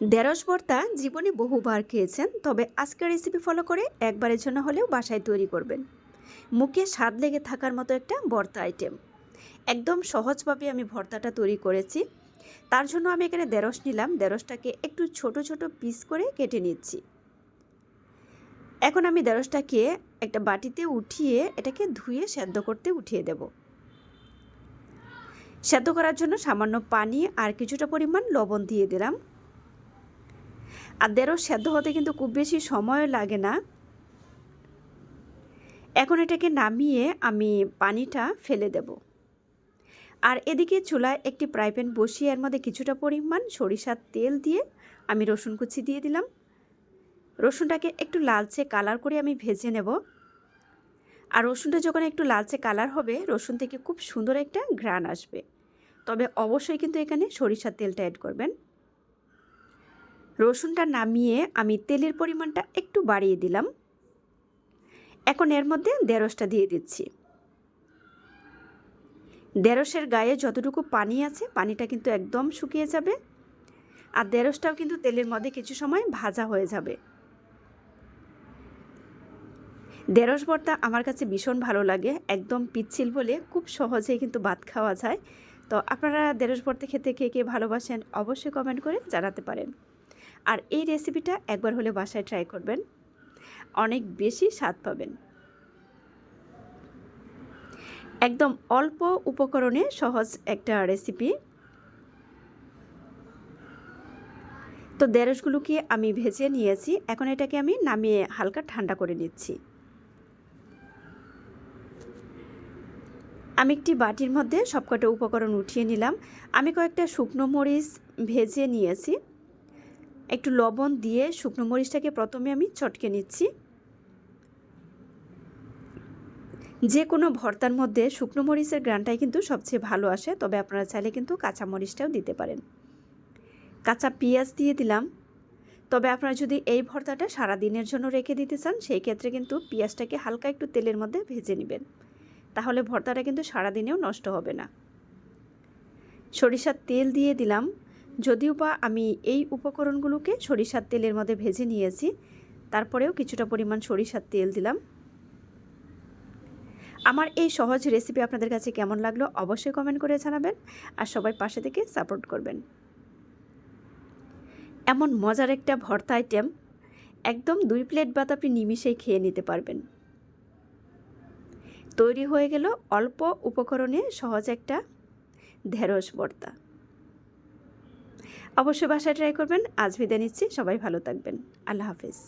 ঢেঁড়স ভর্তা জীবনে বহুবার খেয়েছেন, তবে আজকের রেসিপি ফলো করে একবারের জন্য হলেও বাসায় তৈরি করবেন। মুখে স্বাদ লেগে থাকার মতো একটা ভর্তা আইটেম একদম সহজভাবে আমি ভর্তাটা তৈরি করেছি। তার জন্য আমি এখানে ঢেঁড়স নিলাম। ঢেঁড়সটাকে একটু ছোট ছোট পিস করে কেটে নিচ্ছি। এখন আমি ঢেঁড়সটাকে একটা বাটিতে উঠিয়ে এটাকে ধুয়ে সেদ্ধ করতে উঠিয়ে দেব। সেদ্ধ করার জন্য সামান্য পানি আর কিছুটা পরিমাণ লবণ দিয়ে দিলাম। আর ঢেঁড়স সেদ্ধ হতে কিন্তু খুব বেশি সময় লাগে না। এখন এটাকে নামিয়ে আমি পানিটা ফেলে দেব। আর এদিকে চুলায় একটি প্যান বসিয়ে এর মধ্যে কিছুটা পরিমাণ সরিষার তেল দিয়ে আমি রসুন কুচি দিয়ে দিলাম। রসুনটাকে একটু লালচে কালার করে আমি ভেজে নেব। আর রসুনটা যখন একটু লালচে কালার হবে, রসুন থেকে খুব সুন্দর একটা ঘ্রাণ আসবে। তবে অবশ্যই কিন্তু এখানে সরিষার তেলটা অ্যাড করবেন। রসুনটা নামিয়ে আমি তেলের পরিমাণটা একটু বাড়িয়ে দিলাম। এখন এর মধ্যে দেড়সটা দিয়ে দিচ্ছি। দেড়সের গায়ে যতটুকু পানি আছে, পানিটা কিন্তু একদম শুকিয়ে যাবে। আর দেড়সটাও কিন্তু তেলের মধ্যে কিছু সময় ভাজা হয়ে যাবে। দেড়স ভর্তা আমার কাছে ভীষণ ভালো লাগে, একদম পিচ্ছিল বলে খুব সহজেই কিন্তু ভাত খাওয়া যায়। তো আপনারা দেড়স ভর্তা খেতে কে কে ভালোবাসেন অবশ্যই কমেন্ট করে জানাতে পারেন। আর এই রেসিপিটা একবার হলে বাসায় ট্রাই করবেন। অনেক বেশি স্বাদ পাবেন। একদম অল্প উপকরণে সহজ একটা রেসিপি তো দেড়সগুলোকে আমি ভেজে নিয়েছি, এখন এটাকে আমি নামিয়ে হালকা ঠান্ডা করে নিচ্ছি। আমি একটি বাটির মধ্যে সবকটা উপকরণ উঠিয়ে নিলাম। আমি কয়েকটা শুকনো মরিচ ভেজে নিয়েছি। একটু লবণ দিয়ে শুকনো মরিচটাকে প্রথমে আমি চটকে নিচ্ছি। যে কোনো ভর্তার মধ্যে শুকনো মরিচের গ্রানটাই কিন্তু সবচেয়ে ভালো আসে, তবে আপনারা চাইলে কিন্তু কাঁচা মরিচটাও দিতে পারেন। কাঁচা পেঁয়াজ দিয়ে দিলাম। তবে আপনারা যদি এই ভর্তাটা সারা দিনের জন্য রেখে দিতে চান, সেই ক্ষেত্রে কিন্তু পেঁয়াজটাকে হালকা একটু তেলের মধ্যে ভেজে নেবেন। তাহলে ভর্তাটা কিন্তু সারা দিনেও নষ্ট হবে না। সরিষার তেল দিয়ে দিলাম। যদিও বা আমি এই উপকরণগুলোকে সরিষার তেলের মধ্যে ভেজে নিয়েছি, তারপরেও কিছুটা পরিমাণ সরিষার তেল দিলাম। আমার এই সহজ রেসিপি আপনাদের কাছে কেমন লাগল অবশ্যই কমেন্ট করে জানাবেন আর সবাই পাশে থেকে সাপোর্ট করবেন। এমন মজার একটা ভর্তা আইটেম, একদম দুই প্লেট ভাত আপনি নিমিশেই খেয়ে নিতে পারবেন। তৈরি হয়ে গেল অল্প উপকরণে সহজ একটা ঢেঁড়স ভর্তা। অবশ্যই বাসায় ট্রাই করবেন। আজ বিদায় নিচ্ছি। সবাই ভালো থাকবেন। আল্লাহ হাফিজ।